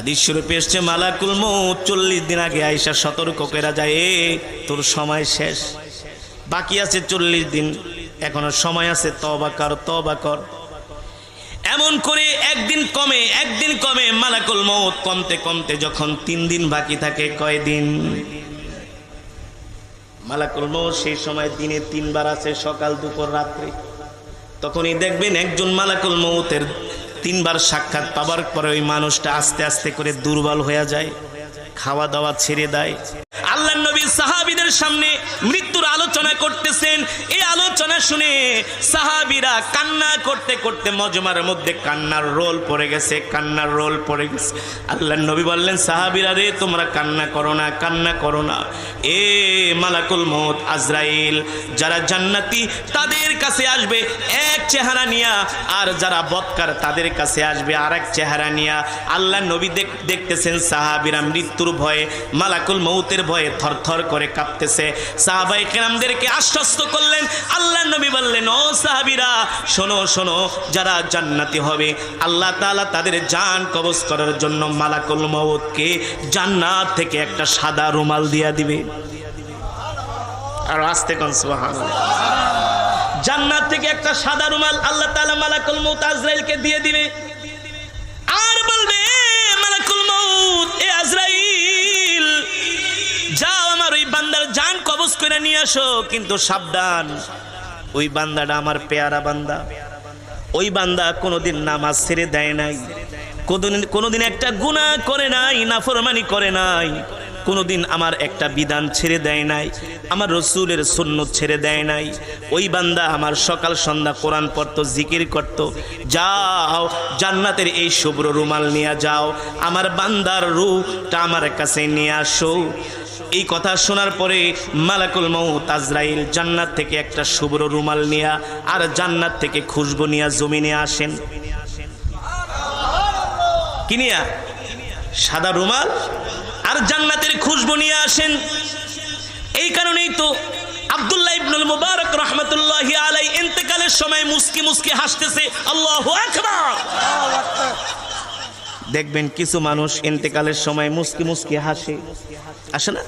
হাদিস শরীফে এসছে, মালাকুল মৌত চল্লিশ দিন আগে আইসা সতর্ক করে যায়, এ, তোর সময় শেষ। বাকি আছে চল্লিশ দিন। এখনও সময় আছে তবা কর তবা কর। এমন করে একদিন কমে একদিন কমে, মালাকুল মৌত কমতে কমতে যখন তিন দিন বাকি থাকে কয়দিন মালাকুল মৌত সেই সময় দিনে তিনবার আছে, সকাল, দুপুর, রাত্রে। তখনই দেখবেন একজন মালাকুল মৌতের তিনবার সাক্ষাৎ পাবার পরে ওই মানুষটা আস্তে আস্তে করে দুর্বল হয়ে যায়, খাওয়া দাওয়া ছেড়ে দেয়। আল্লাহ নবী সাহাবিদের সামনে মৃত্যুর আলোচনা করতেছেন। এই আলোচনা শুনে সাহাবিরা কান্না করতে করতে মজমার মধ্যে কান্নার রোল পড়ে গেছে, কান্নার রোল পড়ে গেছে। আল্লাহ নবী বললেন, সাহাবিরা রে, তোমরা কান্না করো না, কান্না করো না। এ মালাকুল মত আজরাইল, যারা জান্নাতি, তাদের কাছে আসবে এক চেহারা নিয়া, আর যারা বৎকার, তাদের কাছে আসবে আর এক চেহারা নিয়া। আল্লাহ নবী দেখ- দেখতেছেন, সাহাবিরা মৃত্যুর ভয়ে, মালাকুল মৌতের ভয়ে থরথর করে কাঁপতেছে। সাহাবাই কেরামদেরকে আশ্বস্ত করলেন। আল্লাহ নবী বললেন, ও সাহাবিরা, শোনো শোনো, যারা জান্নাতি হবে, আল্লাহ তাআলা তাদের জান কবজ করার জন্য মালাকুল মৌতকে জান্নাত থেকে একটা সাদা রুমাল দিয়া দিবে। আর আসতে কোন জান্নাত থেকে একটা সাদা রুমাল আল্লাহ তাআলা মালাকুল মউত আজরাইলকে দিয়ে দিবে। আর বলবে, মালাকুল মউত, এ আজরাইল জান কবজ করে নিয়ে আসো, কিন্তু সাবধান। ওই বান্দাটা আমার পেয়ারা বান্দা। ওই বান্দা কোনোদিন নামাজ ছেড়ে দেয় নাই। কোনোদিন কোনোদিন একটা গুনাহ করে নাই, নাফরমানি করে নাই। কোনোদিন আমার একটা বিধান ছেড়ে দেয় নাই, আমার রসুলের সুন্নত ছেড়ে দেয় নাই। ওই বান্দা আমার সকাল সন্ধ্যা কোরআন পড়তো, জিকির করত। যাও, জান্নাতের এই শুভ্র রুমাল নিয়ে যাও। আমার বান্দার রূপটা আমার কাছে নিয়ে আসো। এই কথা শোনার পরে মালাকুল মৌত আজরাইল জান্নাত থেকে একটা শুভ্র রুমাল নিয়া আর জান্নাত থেকে খুশবু নিয়া জমিনে আসেন। কি নিয়া? সাদা রুমাল আর জান্নাতের খুশবু নিয়ে আসেন। এই কারণেই তো আব্দুল্লাহ ইবনুল মুবারক রহমতুল্লাহ আলাই ইন্তেকালের সময় মুস্কি মুস্কি হাসতেছে, আল্লাহ আকবার! দেখবেন কিছু মানুষ ইন্তেকালের সময় মুস্কি মুস্কি হাসে। আসে না?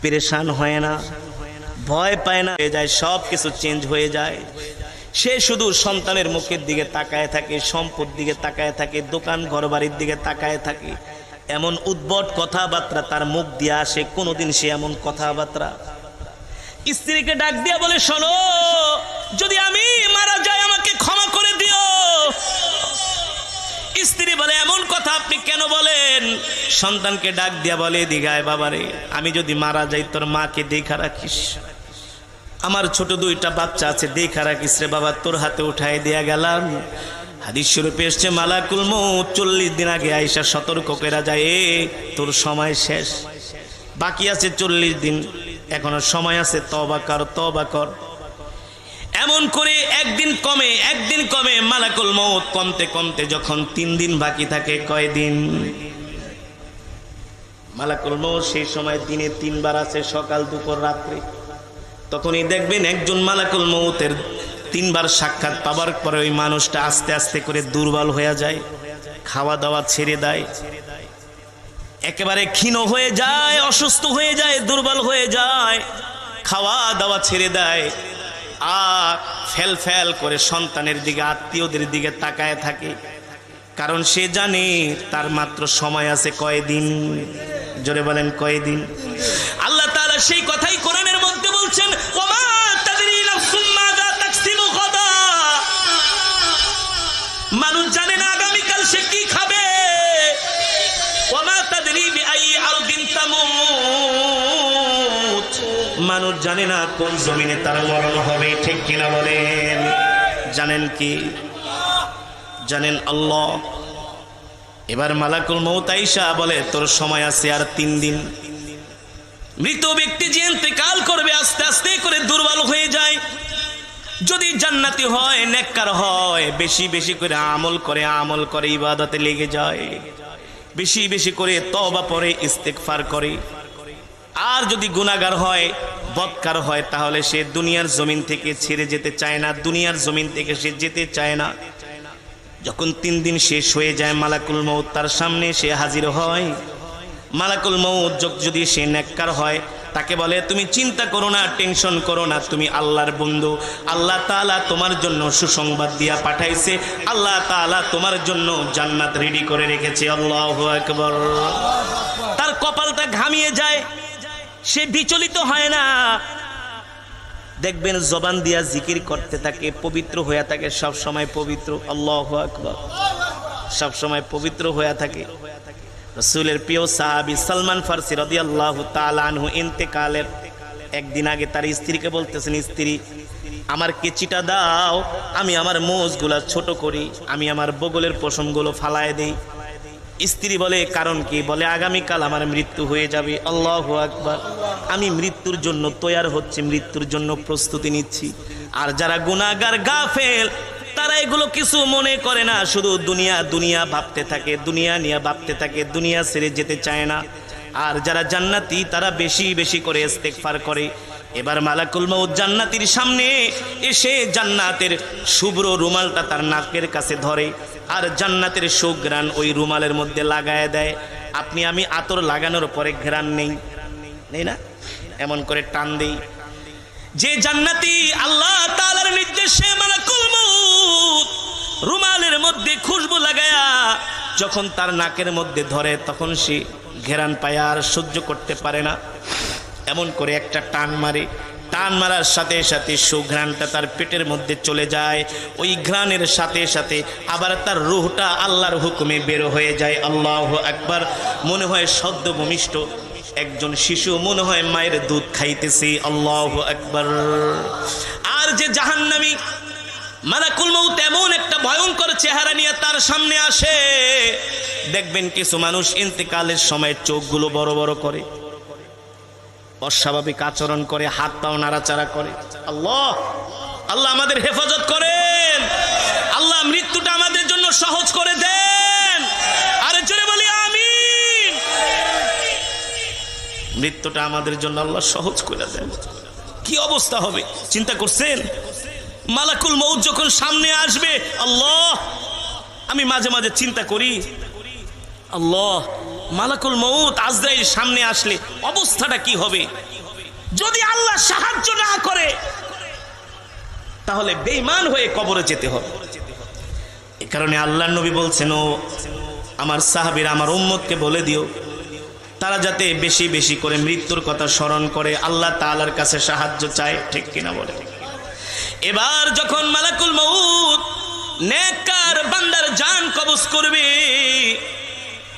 পেরেশান হয় না। ভয় পায় না। হয়ে যায় সব কিছু চেঞ্জ হয়ে যায়। সে শুধু সন্তানের মুখের দিকে তাকায় থাকে, সম্পদ দিকে তাকায় থাকে, দোকান ঘরবাড়ির দিকে তাকায় থাকে। এমন উদ্ভট কথাবার্তা তার মুখ দিয়ে আসে, কোনোদিন সে এমন কথাবার্তা। স্ত্রীকে ডাক দিয়া বলে, শোনো, যদি আমি মারা যাই, আমাকে ক্ষমা করে স্ত্রী বলে, এমন কথা আপনি কেন বলেন? সন্তানকে ডাক দিয়া বলে দিঘায় বাবারে, আমি যদি মারা যাই, তোর মাকে দেখা রাখিস। আমার ছোট দুইটা বাচ্চা আছে, দেখা রাখিস রে বাবা, তোর হাতে উঠাই দিয়া গেলাম। হাদিস শরীফে এসছে, মালাকুল চল্লিশ দিন আগে আইসা সতর্ক করে যায়, এ, তোর সময় শেষ। বাকি আছে চল্লিশ দিন। এখনও সময় আছে তবা কর তবা কর। এমন করে একদিন কমে একদিন কমে মালাকুল মৌত কমতে কমতে যখন তিন দিন বাকি থাকে কয়দিন মালাকুল মৌত সেই সময় দিনে তিনবার আছে, সকাল, দুপুর, রাত্রে। তখনই দেখবেন একজন মালাকুল মৌতের তিনবার সাক্ষাৎ পাবার পরে ওই মানুষটা আস্তে আস্তে করে দুর্বল হয়ে যায় খাওয়া দাওয়া ছেড়ে দেয়। একেবারে ক্ষীণ হয়ে যায়, অসুস্থ হয়ে যায়, দুর্বল হয়ে যায় খাওয়া দাওয়া ছেড়ে দেয়। আর ফেল ফেল করে সন্তানের দিকে, আত্মীয়দের দিকে তাকায় থাকে। কারণ সে জানে তার মাত্র সময় আছে কয়দিন? জোরে বলেন কয়দিন? আল্লাহ তাআলা সেই কথাই কোরআনের মধ্যে বলছেন মানুষ জানে না কোন জমিনে তার মরণ হবে, ঠিক কিনা বলেন? জানেন কি? জানেন আল্লাহ? এবার মালাকুল মৌত আইসা বলে, তোর সময় আছে আর তিন দিন। মৃত ব্যক্তি যে ইন্তেকাল করবে, আস্তে আস্তে করে দুর্বল হয়ে যায়। যদি জান্নাতি হয়, নেককার হয়, বেশি বেশি করে আমল করে আমল করে ইবাদতে লেগে যায়। বেশি বেশি করে তবা পরে ইস্তেকফার করে। আর যদি গুনাগার হয়, বৎকার হয়, তাহলে সে দুনিয়ার জমিন থেকে ছেড়ে যেতে চায় না। দুনিয়ার জমিন থেকে সে যেতে চায় না। যখন তিন দিন শেষ হয়ে যায় মালাকুল মৌত তার সামনে সে হাজির হয়। মালাকুল মৌত যদি সে নেককার হয়, তাকে বলে, তুমি চিন্তা করো না, টেনশন করো না, তুমি আল্লাহর বন্ধু। আল্লাহ তাআলা তোমার জন্য সুসংবাদ দিয়া পাঠাইছে। আল্লাহ তাআলা তোমার জন্য জান্নাত রেডি করে রেখেছে। আল্লাহু তার কপালটা ঘামিয়ে যায়। সে বিচলিত হয় না। দেখবেন জবান দিয়া জিকির করতে থাকে, পবিত্র হয়ে থাকে, সব সময় পবিত্র। আল্লাহ আকবার। সব সময় পবিত্র হয়ে থাকে। রসুলের প্রিয় সাহাবি সালমান ফার্সি রদি আল্লাহ তালানহু ইন্তেকালের একদিন আগে তার স্ত্রীকে বলতেছেন, স্ত্রী, আমার কেচিটা দাও, আমি আমার মোজগুলা ছোট করি, আমি আমার বগলের পশমগুলো ফালায় দেই। স্ত্রী বলে, কারণ কি? বলে, আগামীকাল আমার মৃত্যু হয়ে যাবে। আল্লাহ আকবার। আমি মৃত্যুর জন্য তৈয়ার হচ্ছে, মৃত্যুর জন্য প্রস্তুতি নিচ্ছি। আর যারা গুণাগার গাফেল, তারা এগুলো কিছু মনে করে না। শুধু দুনিয়া দুনিয়া ভাবতে থাকে, দুনিয়া নিয়ে ভাবতে থাকে, দুনিয়া ছেড়ে যেতে চায় না। আর যারা জান্নাতি, তারা বেশি বেশি করে ইস্তেগফার করে। এবার মালাকুল মৌত জান্নাতির সামনে এসে জান্নাতের শুভ্র রুমালটা তার নাকের কাছে ধরে আর জান্নাতের সুঘ্রাণ ওই রুমালের মধ্যে লাগায় দেয়। আপনি, আমি আতর লাগানোর পরে ঘ্রাণ নেই। নেই না? এমন করে টান দেই। যে জান্নাতি আল্লাহ তাআলার নির্দেশে মালাকুল মউত রুমালের মধ্যে খুশবু লাগায়া যখন তার নাকের মধ্যে ধরে তখন সে ঘেরান পায় আর সহ্য করতে পারে না। এমন করে একটা টান মারে। টান মারার সাথে সাথে সুঘ্রাণটা তার পেটের মধ্যে চলে যায়। ওই ঘ্রাণের সাথে সাথে আবার তার রুহটা আল্লাহর হুকুমে বের হয়ে যায়। আল্লাহ একবার মনে হয় সদ্য ভূমিষ্ঠ একজন শিশু মনে হয় মায়ের দুধ খাইতেছে, আল্লাহ একবার আর যে জাহান্নামী মালাকুল মৌত এমন একটা ভয়ঙ্কর চেহারা নিয়ে তার সামনে আসে, দেখবেন কিছু মানুষ ইন্তেকালের সময় চোখগুলো বড় বড় করে, অস্বাভাবিক আচরণ করে, হাত পাও নাড়াচাড়া করে। আল্লাহ আল্লাহ আমাদের হেফাজত করেন। আল্লাহ মৃত্যুটা আমাদের জন্য সহজ করে দেন আরে জোরে বলি আমি মৃত্যুটা আমাদের জন্য আল্লাহ সহজ করে দেন। কি অবস্থা হবে? চিন্তা করছেন? মালাকুল মৌত যখন সামনে আসবে, আল্লাহ, আমি মাঝে মাঝে চিন্তা করি, আল্লাহ, মালাকুল মৌত আজরাইল সামনে আসলে অবস্থাটা কি হবে? যদি আল্লাহ সাহায্য না করে, তাহলে বেঈমান হয়ে কবরে যেতে হবে। এ কারণে আল্লাহ নবী বলছেন, ও আমার সাহাবীর, আমার উম্মতকে বলে দিও তারা যাতে বেশি বেশি করে মৃত্যুর কথা স্মরণ করে, আল্লাহ তাআলার কাছে সাহায্য চায়, ঠিক কিনা বলে? এবার যখন মালাকুল মউত নেকার বান্দার জান কবজ করবে,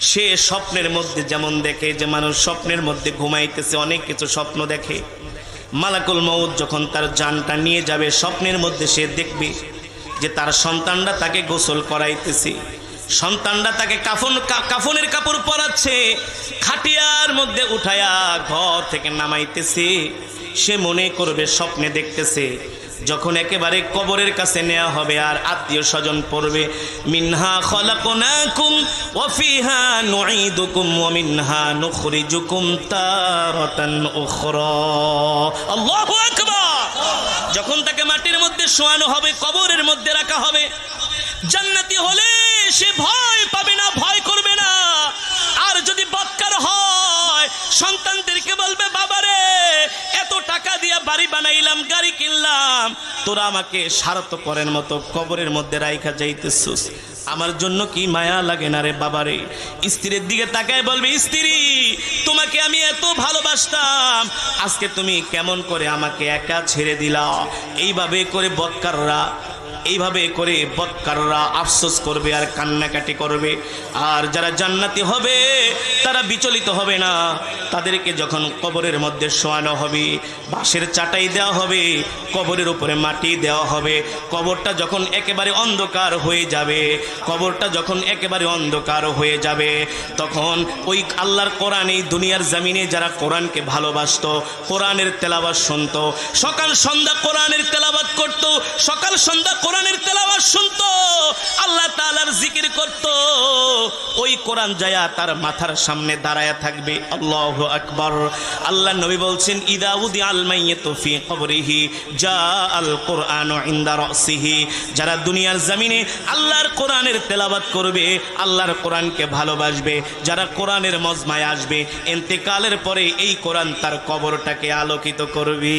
সে স্বপ্নের মধ্যে যেমন দেখে, যে মানুষ স্বপ্নের মধ্যে ঘুমাইতেছে, অনেক কিছু স্বপ্ন দেখে। মালাকুল মউত যখন তার জানটা নিয়ে যাবে, স্বপ্নের মধ্যে সে দেখবে যে তার সন্তানরা তাকে গোসল করাইতেছে। সন্তানরা তাকে কাফন কাফনের কাপড় পরাচ্ছে, খাটিয়ার মধ্যে উঠায়া ঘর থেকে নামাইতেছে। সে মনে করবে, স্বপ্নে দেখতেছে, যখন একেবারে কবরের কাছে নেওয়া হবে আর আত্মীয় স্বজন পড়বে, মিনহা খলাকুনাকুম ওয়া ফিহা নুঈদুকুম ওয়া মিনহা নুখরিজুকুম তারাতান উখরা। যখন তাকে মাটির মধ্যে শোয়ানো হবে, কবরের মধ্যে রাখা হবে, জান্নাতি হলে সে ভয় পাবে না, ভয় করবে না। আর যদি বক্কার হয়, সন্তানদেরকে বলবে, বাবারে, এত টাকা দিয়ে বাড়ি বানাইলাম, গাড়ি কিনলাম, তোরা আমাকে স্বার্থপরের মতো কবরের মধ্যে রাইখা যাইতেছিস। আমার জন্য কি মায়া লাগে না রে বাবারে? স্ত্রীর দিকে তাকায় বলবে, স্ত্রী, তোমাকে আমি এত ভালোবাসতাম, আজকে তুমি কেমন করে আমাকে একা ছেড়ে দিলা? এইভাবে করে বৎকাররা এইভাবে করে বৎকাররা আফসোস করবে আর কান্নাকাটি করবে। আর যারা জান্নাতি হবে, তারা বিচলিত হবে না। তাদেরকে যখন কবরের মধ্যে শোয়ানো হবে, বাঁশের চাটাই দেওয়া হবে, কবরের উপরে মাটি দেওয়া হবে। কবরটা যখন একেবারে অন্ধকার হয়ে যাবে, কবরটা যখন একেবারে অন্ধকার হয়ে যাবে, তখন ওই আল্লাহর কোরআন, এই দুনিয়ার জামিনে যারা কোরআনকে ভালোবাসতো, কোরআনের তেলাবাত শুনতো। সকাল সন্ধ্যা কোরআনের তেলাবাত করত, সকাল সন্ধ্যা কোরআন কোরআনের তেলাওয়াত শুনতো, আল্লাহ তাআলার জিকির করত, ওই কোরআন যায়া তার মাথার সামনে দাঁড়ায়া থাকবে। আল্লাহু আকবার। আল্লাহ নবী বলছেন, ইদা উদি আল মাইয়াতু ফি কবরিহি জা আল কোরআন ইনদা রাসিহি। যারা দুনিয়ার জমিনে আল্লাহর কোরআনের তেলাওয়াত করবে, আল্লাহর কোরআনকে ভালোবাসবে, যারা কোরআনের মজমায় আসবে, এন্তেকালের পরে এই কোরআন তার কবরটাকে আলোকিত করবে।